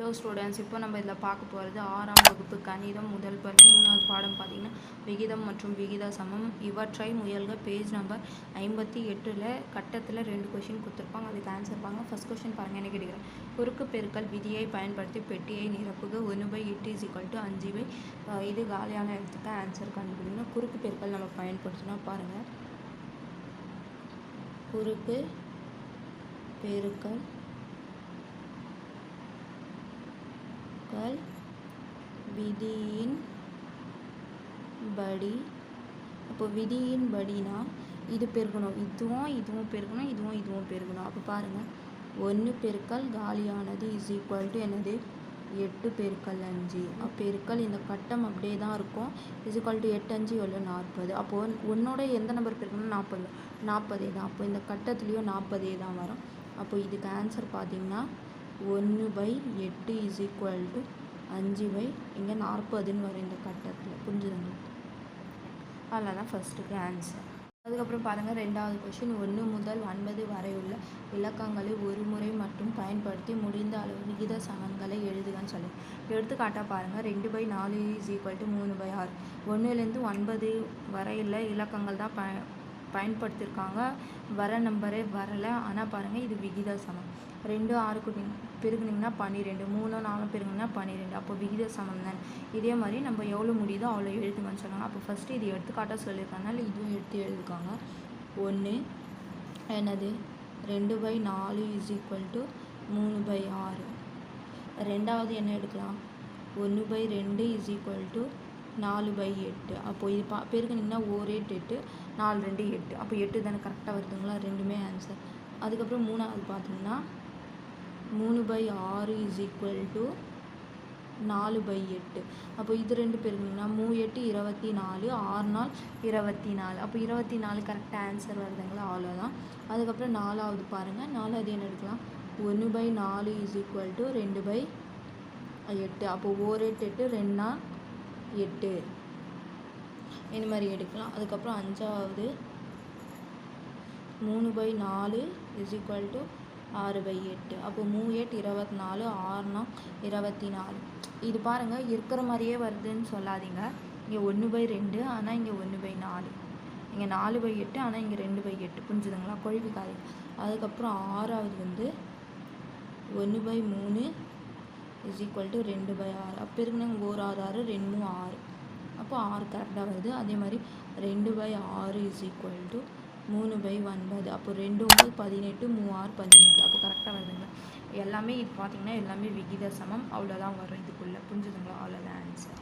Hello students இப்போ நம்ம இதில் பார்க்க போகிறது ஆறாம் வகுப்பு கணிதம் முதல் பருவம் மூணாவது பாடம் பார்த்திங்கன்னா விகிதம் மற்றும் விகித சமம். இவற்றை முயல்க. பேஜ் நம்பர் ஐம்பத்தி எட்டில் கட்டத்தில் ரெண்டு கொஷின் கொடுத்துருப்பாங்க. அதுக்கு ஆன்சர் பாருங்கள் ஃபஸ்ட் கொஷின் பாருங்கள் என்ன கேட்குறேன் குறுக்கு பெருக்கல் விதியை பயன்படுத்தி பெட்டியை நிரப்புக. ஒன்று பை எட்டு இஸ் ஈக்குவல் டு அஞ்சு பை இது காலியான இடத்துக்கு ஆன்சர் கண்டுபிடிக்கணும் குறுக்கு பெருக்கல் நம்ம பயன்படுத்தினா பாருங்கள் குறுக்கு பெருக்கல் பெருக்கல் விதியின் படி. அப்போ விதியின் படினா இது பெருக்கணும் இதுவும் இதுவும் பெருக்கணும் இதுவும் இதுவும் பெருக்கணும் அப்போ பாருங்கள் ஒன்று பெருக்கல் காலியானது இஸ் ஈக்குவல் டு என்னது? எட்டு பெருக்கல் அஞ்சு. அப்போ பெருக்கல் இந்த கட்டம் அப்படியே தான் இருக்கும். இஸ் ஈக்குவல் டு எட்டு அஞ்சு எவ்வளோ நாற்பது. அப்போது ஒன்னோட எந்த நம்பர் பெருக்கணும் நாற்பது. நாற்பதே தான். அப்போ இந்த கட்டத்துலேயும் நாற்பதே தான் வரும். அப்போ இதுக்கு ஆன்சர் பார்த்தீங்கன்னா ஒன்று பை எட்டு இஸ் ஈக்குவல் டு அஞ்சு பை இங்கே நாற்பதுன்னு வரும் இந்த கட்டத்தில். புரிஞ்சுதுங்களா? அதில் தான் ஃபஸ்ட்டுக்கு ஆன்சர் அதுக்கப்புறம் பாருங்கள் ரெண்டாவது கொஷின் ஒன்று முதல் ஒன்பது வரை உள்ள இலக்கங்களை ஒரு முறை மட்டும் பயன்படுத்தி முடிந்த அளவு விகித சமன்களை எழுதுகன்னு சொல்லி. எடுத்துக்காட்டாக பாருங்கள் ரெண்டு பை நாலு இஸ் ஈக்குவல் டு மூணு பை ஆறு. ஒன்றுலேருந்து ஒன்பது வரையில் இலக்கங்கள் தான் ப பயன்படுத்தியிருக்காங்க வர நம்பரே வரலை. ஆனால் பாருங்கள் இது விகித சமம். ரெண்டு ஆறுக்கு பின் பெருகுனிங்கன்னா பன்னிரெண்டு. மூணு நாலும் பெருகுனிங்கன்னா பன்னிரெண்டு. அப்போ விகித சமம் தான். இதே மாதிரி நம்ம எவ்வளோ முடியுதோ அவ்வளோ எழுதுங்கன்னு சொன்னாங்க அப்போ ஃபஸ்ட்டு இது எடுத்துக்காட்டாக சொல்லியிருக்கனால இதுவும் எடுத்து எழுதுக்காங்க. ஒன்று என்னது? ரெண்டு பை நாலு இஸ் ஈக்குவல் டு மூணு பை ஆறு. ரெண்டாவது என்ன எடுக்கலாம்? ஒன்று பை ரெண்டு இஸ் ஈக்குவல் டு நாலு பை எட்டு. அப்போ இது பா பெருக்குனிங்கன்னா ஓர் எட்டு எட்டு நாலு ரெண்டு எட்டு. அப்போ எட்டு தானே கரெக்டாக வருதுங்களா? ரெண்டுமே ஆன்சர் அதுக்கப்புறம் மூணாவது பார்த்தீங்கன்னா மூணு பை ஆறு இஸ் ஈக்குவல் டு நாலு பை எட்டு. அப்போ இது ரெண்டு பேருக்குன்னா மூ எட்டு இருபத்தி நாலு ஆறு நாள் இருபத்தி நாலு. அப்போ இருபத்தி நாலு கரெக்டாக ஆன்சர் வருதுங்களா? அவ்வளோதான். அதுக்கப்புறம் நாலாவது பாருங்கள் நாலாவது என்ன எடுக்கலாம்? ஒன்று பை நாலு இஸ் ஈக்குவல் டு ரெண்டு பை எட்டு. அப்போ ஓர் எட்டு எட்டு நாள் எட்டு. இந்த மாதிரி எடுக்கலாம். அதுக்கப்புறம் அஞ்சாவது. மூணு பை நாலு இஸ் ஈக்குவல் டு ஆறு பை எட்டு. அப்போ மூ எட்டு இருபத்தி நாலு ஆறுனா இருபத்தி நாலு இது பாருங்கள் இருக்கிற மாதிரியே வருதுன்னு சொல்லாதீங்க. இங்கே ஒன்று பை ரெண்டு ஆனால் இங்கே ஒன்று பை நாலு. இங்கே நாலு பை எட்டு ஆனால் இங்கே ரெண்டு பை எட்டு. புரிஞ்சுதுங்களா? கொழுவிக்காதீங்க. அதுக்கப்புறம் ஆறாவது வந்து ஒன்று பை மூணு இஸ் ஈக்குவல் டு ரெண்டு பை ஆறு. அப்போ இருக்குன்னு ஒரு ஆறு ஆறு ரெண்டு ஆறு. அப்போ ஆறு கரெக்டாக வருது. அதே மாதிரி ரெண்டு பை ஆறு இஸ் ஈக்குவல் டு மூணு பை ஒன்பது. அப்போ ரெண்டு ஒம்பது பதினெட்டு மூவாறு பதினெட்டு. அப்போ கரெக்டாக வருதுங்க எல்லாமே இது பார்த்திங்கன்னா எல்லாமே விகித சமம் அவ்வளோதான் வரும் இதுக்குள்ளே. புரிஞ்சுதுங்களா? அவ்வளோதான் ஆன்சர்